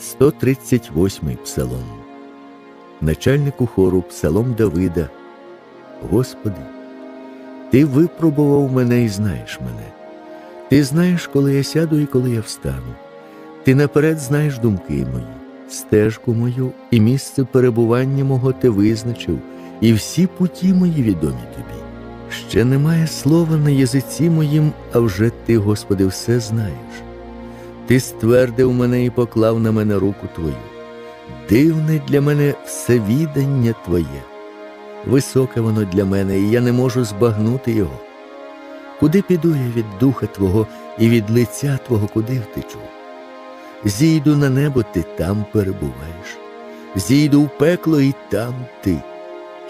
138 псалом. Начальнику хору Псалом Давида. Господи, Ти випробував мене і знаєш мене. Ти знаєш, коли я сяду і коли я встану. Ти наперед знаєш думки мої, стежку мою і місце перебування мого ти визначив, і всі путі мої відомі тобі. Ще немає слова на язиці моїм, а вже ти, Господи, все знаєш. Ти ствердив мене і поклав на мене руку Твою. Дивне для мене всевідання Твоє. Високе воно для мене, і я не можу збагнути його. Куди піду я від духа Твого і від лиця Твого, куди втечу? Зійду на небо, ти там перебуваєш, зійду в пекло, і там ти.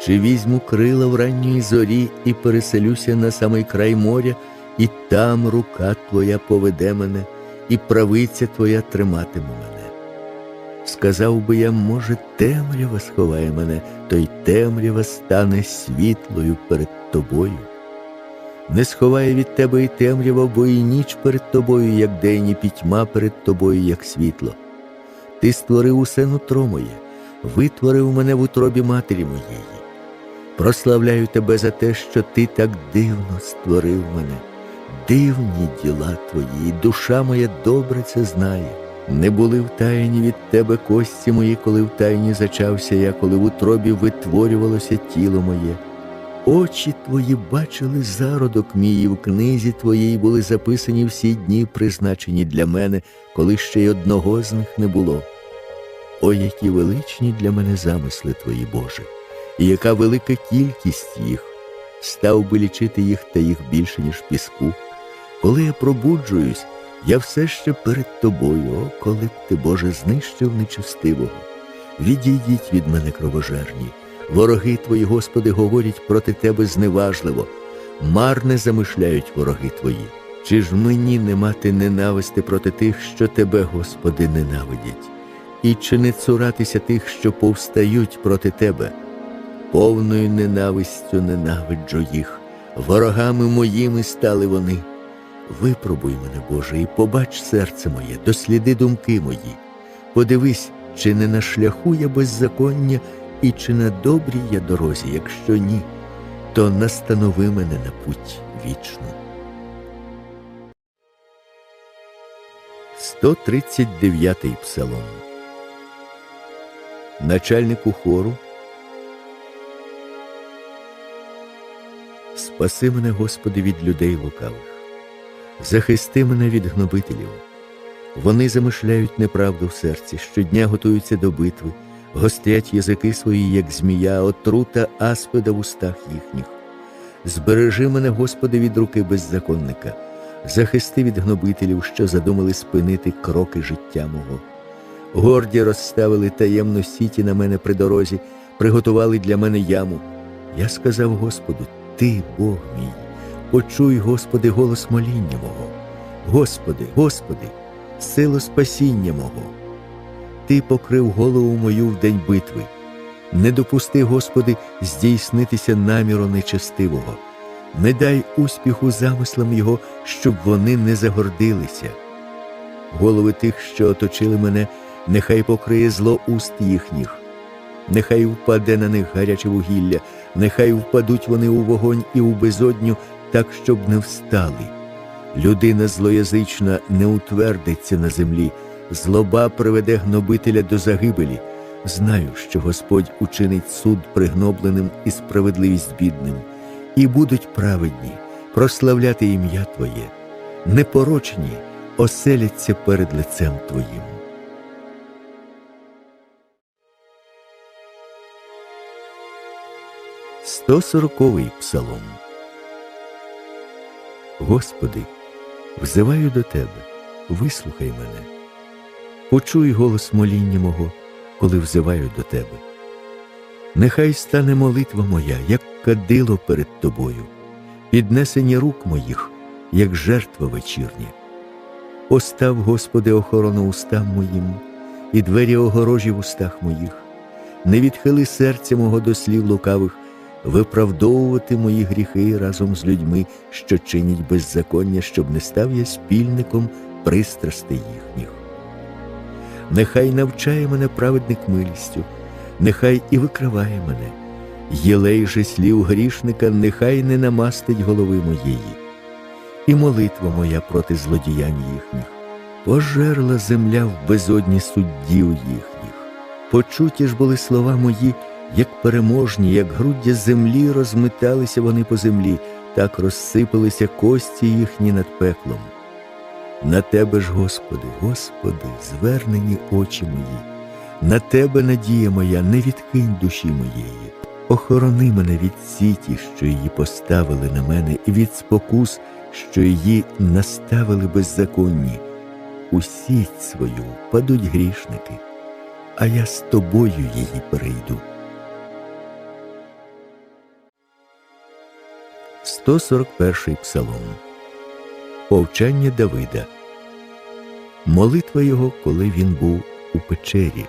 Чи візьму крила в ранньої зорі і переселюся на самий край моря, і там рука Твоя поведе мене, і правиця Твоя триматиме мене. Сказав би я, може, темрява сховає мене, то й темрява стане світлою перед тобою. Не сховає від тебе і темрява, бо і ніч перед тобою, як день, і пітьма перед тобою, як світло. Ти створив усе нутро моє, витворив мене в утробі матері моєї. Прославляю тебе за те, що ти так дивно створив мене, дивні діла твої, душа моя добре це знає. Не були втаєні від тебе кості мої, коли втайні зачався я, коли в утробі витворювалося тіло моє. Очі твої бачили зародок мій, і в книзі твоїй були записані всі дні, призначені для мене, коли ще й одного з них не було. О, які величні для мене замисли твої, Боже, і яка велика кількість їх, став би лічити їх та їх більше, ніж піску. Коли я пробуджуюсь, я все ще перед тобою, о, коли б ти, Боже, знищив нечистивого. Відійдіть від мене кровожерні. Вороги твої, Господи, говорять проти тебе зневажливо, марне замишляють вороги твої. Чи ж мені не мати ненависти проти тих, що тебе, Господи, ненавидять, і чи не цуратися тих, що повстають проти тебе? Повною ненавистю ненавиджу їх, ворогами моїми стали вони. Випробуй мене, Боже, і побач серце моє, досліди думки мої. Подивись, чи не на шляху я беззаконня, і чи на добрій я дорозі, якщо ні, то настанови мене на путь вічну. 139-й псалом. Начальнику хору. Спаси мене, Господи, від людей лукавих, захисти мене від гнобителів. Вони замишляють неправду в серці, щодня готуються до битви, гостять язики свої, як змія, отрута аспида в устах їхніх. Збережи мене, Господи, від руки беззаконника, захисти від гнобителів, що задумали спинити кроки життя мого. Горді розставили таємно сіті на мене при дорозі, приготували для мене яму. Я сказав Господу, Ти, Бог мій, почуй, Господи, голос моління мого. Господи, Господи, силу спасіння мого. Ти покрив голову мою в день битви. Не допусти, Господи, здійснитися наміру нечестивого, не дай успіху замислам Його, щоб вони не загордилися. Голови тих, що оточили мене, нехай покриє зло уст їхніх, нехай впаде на них гаряче вугілля, нехай впадуть вони у вогонь і у безодню, так, щоб не встали. Людина злоязична не утвердиться на землі, злоба приведе гнобителя до загибелі. Знаю, що Господь учинить суд пригнобленим і справедливість бідним, і будуть праведні прославляти ім'я Твоє, непорочні оселяться перед лицем Твоїм. Сто сороковий псалом. Господи, взиваю до Тебе, вислухай мене, почуй голос моління мого коли взиваю до тебе. Нехай стане молитва моя, як кадило перед тобою, піднесення рук моїх, як жертва вечірня. Постав, Господи, охорону устам моїм, і двері огорожі в устах моїх, не відхили серця мого до слів лукавих, виправдовувати мої гріхи разом з людьми, що чинять беззаконня, щоб не став я спільником пристрастей їхніх нехай навчає мене праведник милістю, нехай і викриває мене. Єлей же слів грішника, нехай не намастить голови моєї, і молитва моя проти злодіянь їхніх, пожерла земля в безодні суддів їхніх. Почуті ж були слова мої, як переможні, як груддя землі розметалися вони по землі, так розсипалися кості їхні над пеклом. На тебе ж, Господи, Господи, звернені очі мої, на тебе надія моя, не відкинь душі моєї. Охорони мене від сіті, що її поставили на мене, і від спокус, що її наставили беззаконні. У сіть свою падуть грішники, а я з тобою її перейду. 141 псалом Повчання Давида. Молитва його, коли він був у печері.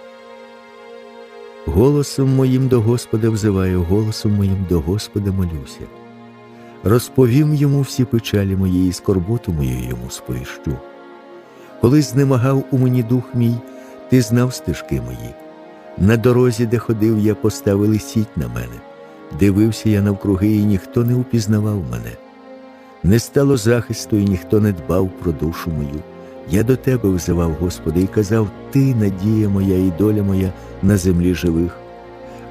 Голосом моїм до Господа взиваю, голосом моїм до Господа молюся. Розповім йому всі печалі мої і скорботу мою йому сповіщу. Коли знемагав у мені дух мій, ти знав стежки мої. На дорозі, де ходив я, поставили сіть на мене. Дивився я навкруги, і ніхто не упізнавав мене. Не стало захисту, і ніхто не дбав про душу мою. Я до тебе взивав, Господи, і казав: Ти надія моя і доля моя на землі живих.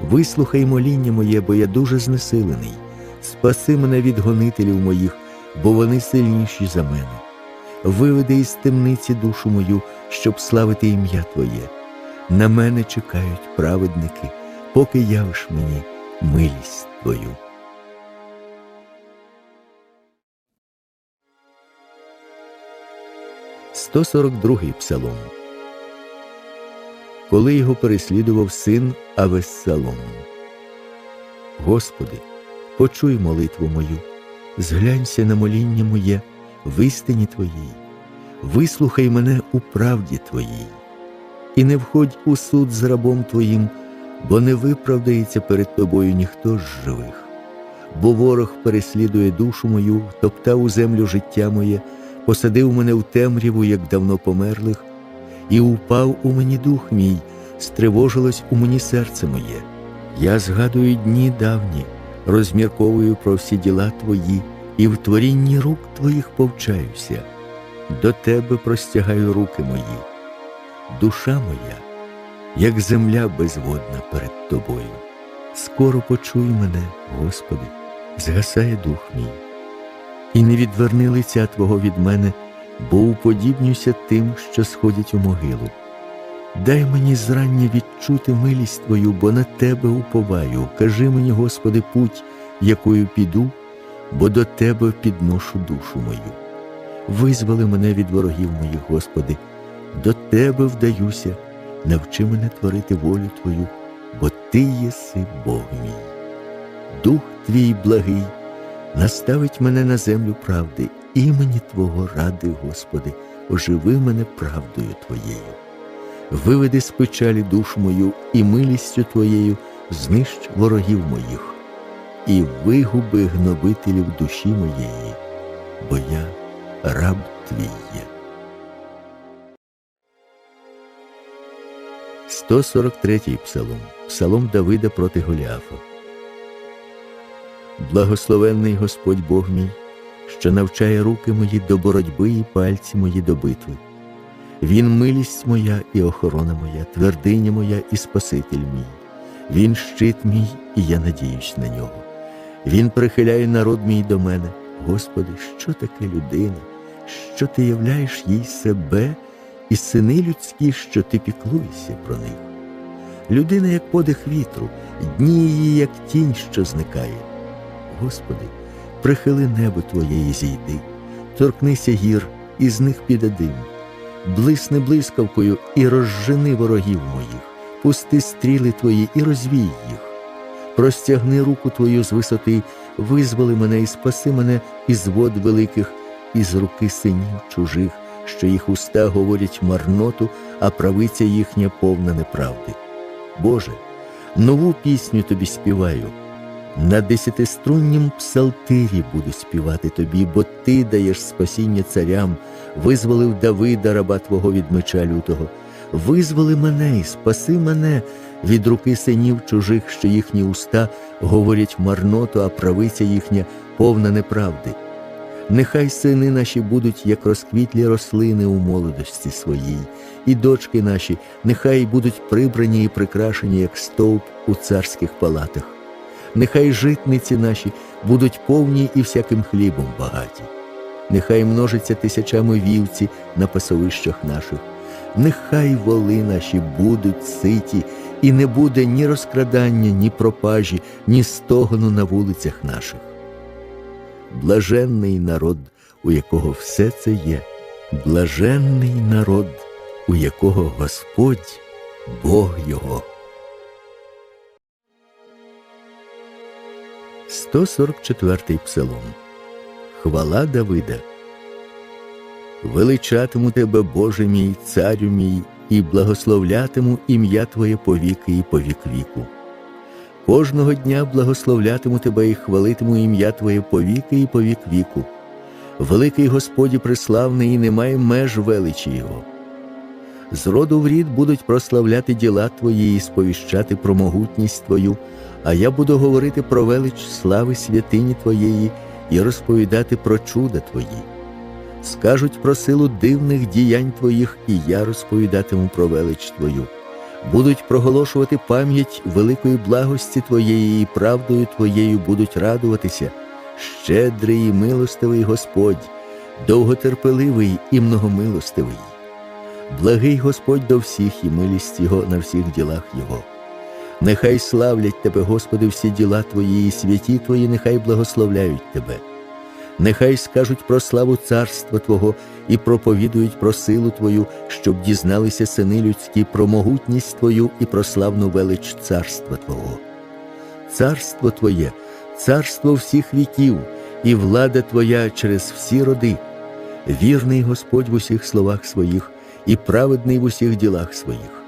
Вислухай моління моє, бо я дуже знесилений. Спаси мене від гонителів моїх, бо вони сильніші за мене. Виведи із темниці душу мою, щоб славити ім'я Твоє. На мене чекають праведники, поки явиш мені милість Твою. Сто сорок другий псалом. Коли його переслідував син Авессалом. Господи, почуй молитву мою, зглянься на моління моє в істині Твоїй, вислухай мене у правді Твоїй, і не входь у суд з рабом Твоїм, бо не виправдається перед тобою ніхто з живих, бо ворог переслідує душу мою, топтав у землю життя моє, посадив мене в темряву, як давно померлих, і упав у мені дух мій, стривожилось у мені серце моє. Я згадую дні давні, розмірковую про всі діла Твої, і в творінні рук Твоїх повчаюся. До Тебе простягаю руки мої. Душа моя, як земля безводна перед Тобою. Скоро почуй мене, Господи, згасає дух мій, і не відверни лиця Твого від мене, бо уподібнюся тим, що сходять у могилу. Дай мені зрання відчути милість Твою, бо на Тебе уповаю. Кажи мені, Господи, путь, якою піду, бо до Тебе підношу душу мою. Визволи мене від ворогів моїх, Господи, до Тебе вдаюся, навчи мене творити волю Твою, бо Ти єси Бог мій. Дух Твій благий наставить мене на землю правди, імені Твого ради, Господи, оживи мене правдою Твоєю виведи з печалі душу мою і милістю Твоєю знищ ворогів моїх, і вигуби гнобителів душі моєї, бо я раб твій є. 143 псалом Псалом Давида проти Голіафа. Благословенний Господь Бог мій, що навчає руки мої до боротьби і пальці мої до битви. Він милість моя і охорона моя, твердиня моя і Спаситель мій. Він щит мій, і я надіюсь на нього. Він прихиляє народ мій до мене. Господи, що таке людина, що ти являєш їй себе і сини людські, що ти піклуєшся про них. Людина, як подих вітру, дні її, як тінь, що зникає. Господи, прихили небо Твоє і зійди, торкнися гір, і з них піде дим блисни блискавкою і розжени ворогів моїх, пусти стріли твої і розвій їх. Простягни руку твою з висоти, визволи мене і спаси мене із вод великих, із руки синів чужих, що їх уста говорять марноту, а правиця їхня повна неправди. Боже, нову пісню тобі співаю. На десятиструннім псалтирі буду співати тобі, бо ти даєш спасіння царям, визволив Давида, раба Твого від меча лютого. визволи мене і спаси мене від руки синів чужих, що їхні уста говорять марноту, а правиця їхня повна неправди. Нехай сини наші будуть, як розквітлі рослини у молодості своїй, і дочки наші, нехай будуть прибрані і прикрашені, як стовп у царських палатах. Нехай житниці наші будуть повні і всяким хлібом багаті. Нехай множиться тисячами вівці на пасовищах наших, нехай воли наші будуть ситі, і не буде ні розкрадання, ні пропажі, ні стогону на вулицях наших блаженний народ, у якого все це є, блаженний народ, у якого Господь, Бог його. 144-й псалом. Хвала Давида. Величатиму тебе, Боже мій, царю мій, і благословлятиму ім'я Твоє повіки і повік віку. Кожного дня благословлятиму тебе і хвалитиму ім'я Твоє повіки і повік віку. Великий Господі приславний і немає меж величі Його. З роду в рід будуть прославляти діла Твої і сповіщати про могутність Твою, а я буду говорити про велич слави святині Твоєї і розповідати про чуда Твої. Скажуть про силу дивних діянь Твоїх, і я розповідатиму про велич Твою будуть проголошувати пам'ять великої благості Твоєї і правдою Твоєю будуть радуватися, щедрий і милостивий Господь, довготерпеливий і многомилостивий. Благий Господь до всіх і милість Його на всіх ділах Його. Нехай славлять Тебе, Господи, всі діла Твої, і святі Твої, нехай благословляють Тебе нехай скажуть про славу царства Твого і проповідують про силу Твою, щоб дізналися сини людські про могутність Твою і про славну велич царства Твого. Царство Твоє, царство всіх віків, і влада Твоя через всі роди, вірний Господь в усіх словах своїх і праведний в усіх ділах своїх.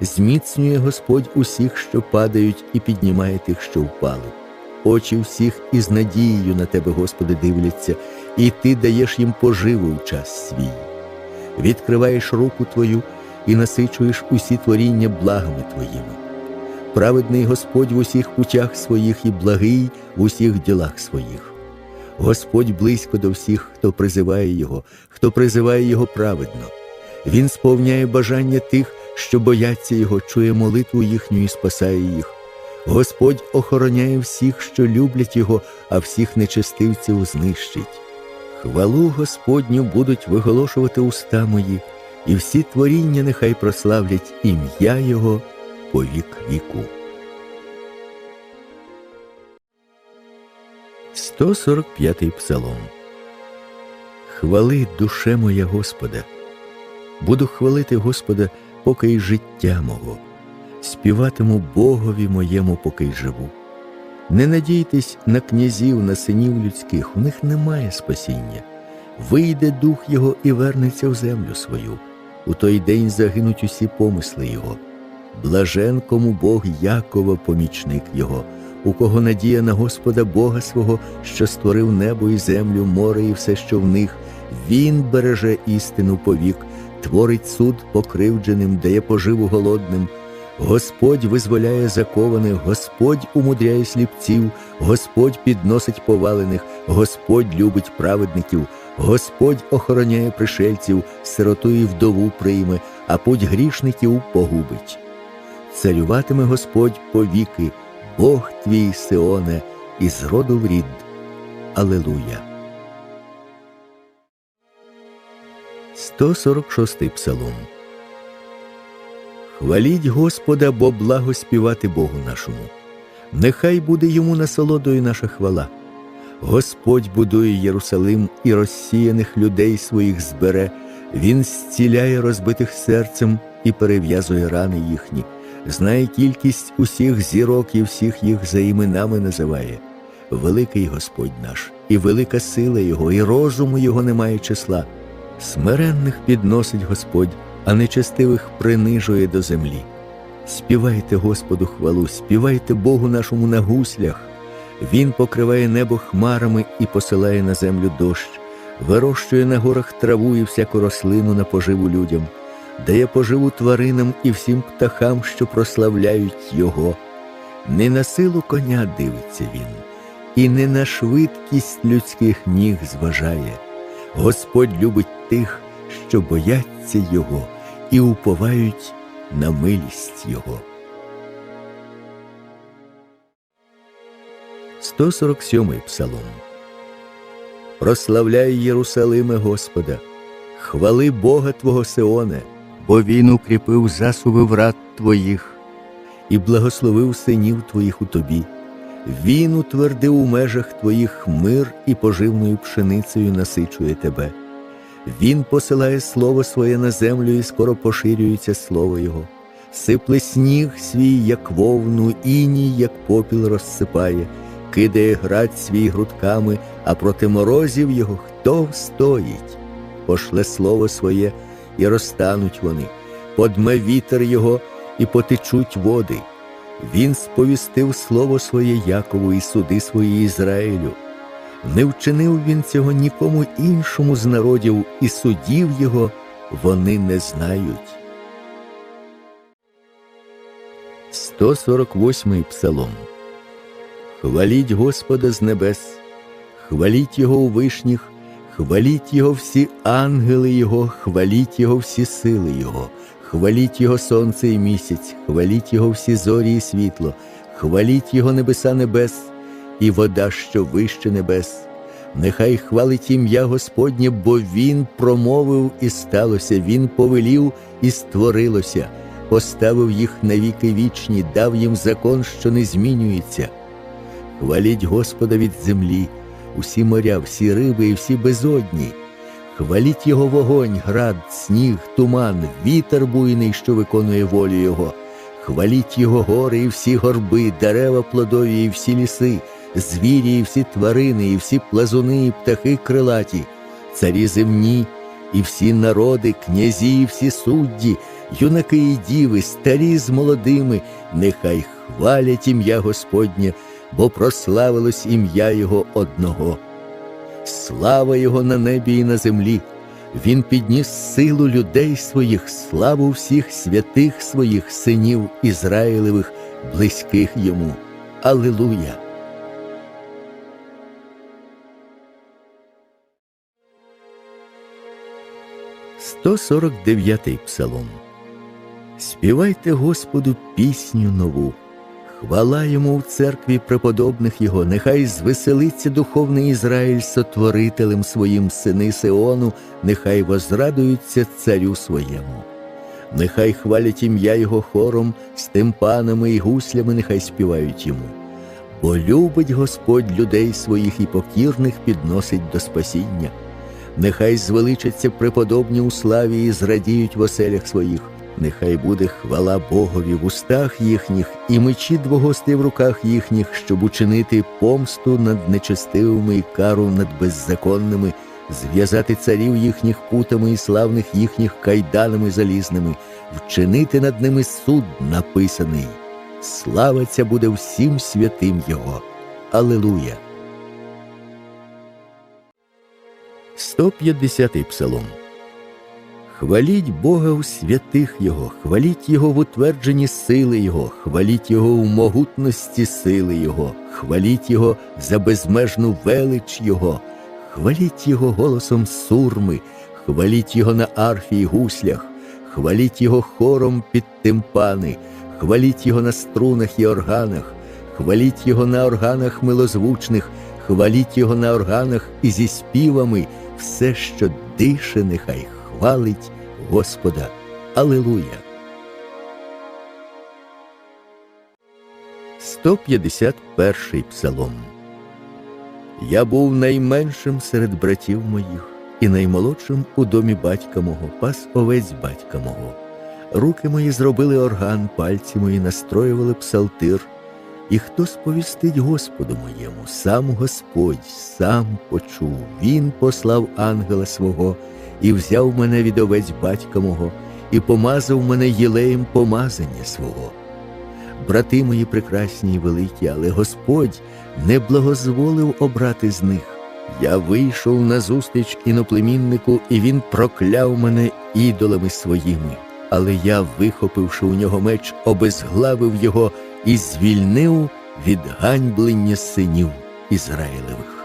Зміцнює Господь усіх, що падають, і піднімає тих, що впали очі всіх із надією на тебе, Господи, дивляться, і Ти даєш їм поживу в час свій. Відкриваєш руку Твою і насичуєш усі творіння благами Твоїми. Праведний Господь в усіх путях своїх і благий в усіх ділах своїх. Господь близько до всіх, хто призиває Його, хто призиває Його праведно. Він сповняє бажання тих, що бояться Його, чує молитву їхню і спасає їх. Господь охороняє всіх, що люблять Його, а всіх нечестивців знищить. Хвалу Господню будуть виголошувати уста мої, і всі творіння нехай прославлять ім'я Його по вік віку. 145-й псалом. Хвали душе моя Господа. Буду хвалити Господа, поки й життя мого співатиму Богові моєму, поки живу. Не надійтесь на князів, на синів людських, у них немає спасіння. Вийде дух Його і вернеться в землю свою. У той день загинуть усі помисли Його. Блажен кому Бог Якова, помічник Його, у кого надія на Господа Бога свого, що створив небо і землю, море і все, що в них, Він береже істину повік, творить суд покривдженим, дає поживу голодним. Господь визволяє закованих, Господь умудряє сліпців, Господь підносить повалених, Господь любить праведників, Господь охороняє пришельців, сироту і вдову прийме, а путь грішників погубить. Царюватиме Господь повіки, Бог твій Сеоне, із роду в рід. Алелуя. 146 псалом Хваліть Господа, бо благо співати Богу нашому. Нехай буде йому насолодою наша хвала. Господь будує Єрусалим і розсіяних людей своїх збере, Він зціляє розбитих серцем і перев'язує рани їхні, знає кількість усіх зірок і всіх їх за іменами називає. Великий Господь наш, і велика сила Його, і розуму Його немає числа. Смиренних підносить Господь а нечестивих принижує до землі. Співайте Господу хвалу, співайте Богу нашому на гуслях. Він покриває небо хмарами і посилає на землю дощ, вирощує на горах траву і всяку рослину на поживу людям, дає поживу тваринам і всім птахам, що прославляють Його. Не на силу коня дивиться він, і не на швидкість людських ніг зважає. Господь любить тих, що бояться Його і уповають на милість Його. 147 Псалом Прославляй Єрусалиме Господа, хвали Бога Твого Сеоне, бо Він укріпив засуви врат Твоїх і благословив синів Твоїх у тобі. Він утвердив у межах Твоїх мир і поживною пшеницею насичує тебе. Він посилає слово своє на землю, і скоро поширюється слово Його. Сипле сніг свій, як вовну, іній, як попіл розсипає, кидає град свій грудками, а проти морозів його хто встоїть? Пошле слово своє, і розтануть вони, подме вітер його, і потечуть води. Він сповістив слово своє Якову і суди свої Ізраїлю. Не вчинив він цього нікому іншому з народів, і судів його вони не знають. 148 Псалом Хваліть Господа з небес, хваліть Його у вишніх, хваліть Його всі ангели Його, хваліть Його всі сили Його, хваліть Його сонце і місяць, хваліть Його всі зорі і світло, хваліть Його небеса небес і вода, що вище небес. Нехай хвалить ім'я Господнє, бо Він промовив і сталося, Він повелів і створилося, поставив їх на віки вічні, дав їм закон, що не змінюється. Хваліть Господа від землі, усі моря, всі риби і всі безодні. Хваліть Його вогонь, град, сніг, туман, вітер буйний, що виконує волю Його. Хваліть Його гори і всі горби, дерева плодові і всі ліси звірі і всі тварини, і всі плазуни, і птахи крилаті, царі земні, і всі народи, князі, і всі судді, юнаки і діви, старі з молодими, нехай хвалять ім'я Господнє, бо прославилось ім'я Його одного. Слава Його на небі і на землі. Він підніс силу людей своїх, славу всіх святих своїх синів Ізраїлевих, близьких йому. Аллилуйя! 149 Псалом. Співайте Господу пісню нову, хвала йому в церкві преподобних Його, нехай звеселиться духовний Ізраїль сотворителем своїм сини Сеону, нехай возрадуються царю своєму. Нехай хвалять ім'я Його хором, з тимпанами і гуслями, нехай співають йому. Бо любить Господь людей своїх і покірних підносить до спасіння нехай звеличаться преподобні у славі і зрадіють в оселях своїх, нехай буде хвала Богові в устах їхніх, і мечі двогости в руках їхніх, щоб учинити помсту над нечестивими і кару над беззаконними, зв'язати царів їхніх путами і славних їхніх кайданами залізними, вчинити над ними суд написаний. Слава ця буде всім святим Його. Аллилуйя! 150-й Псалом. Хваліть Бога у святих Його, хваліть Його в утвердженні сили Його, хваліть Його у могутності сили Його, хваліть Його за безмежну велич Його, хваліть Його голосом сурми, хваліть Його на арфі й гуслях, хваліть Його хором під тимпани, хваліть Його на струнах і органах, хваліть Його на органах милозвучних, хваліть Його на органах і зі співами все, що дише, нехай хвалить Господа. Алилуя. 151 Псалом. Я був найменшим серед братів моїх і наймолодшим у домі батька мого, пас овець батька мого. Руки мої зробили орган, пальці мої настроювали псалтир. І хто сповістить Господу моєму, сам Господь сам почув, Він послав ангела свого і взяв мене від овець батька мого, і помазав мене єлеєм помазання свого. Брати мої прекрасні і великі, але Господь не благозволив обрати з них. Я вийшов назустріч іноплеміннику, і він прокляв мене ідолами своїми. Але я, вихопивши у нього меч, обезглавив його і звільнив від ганьблення синів Ізраїлевих.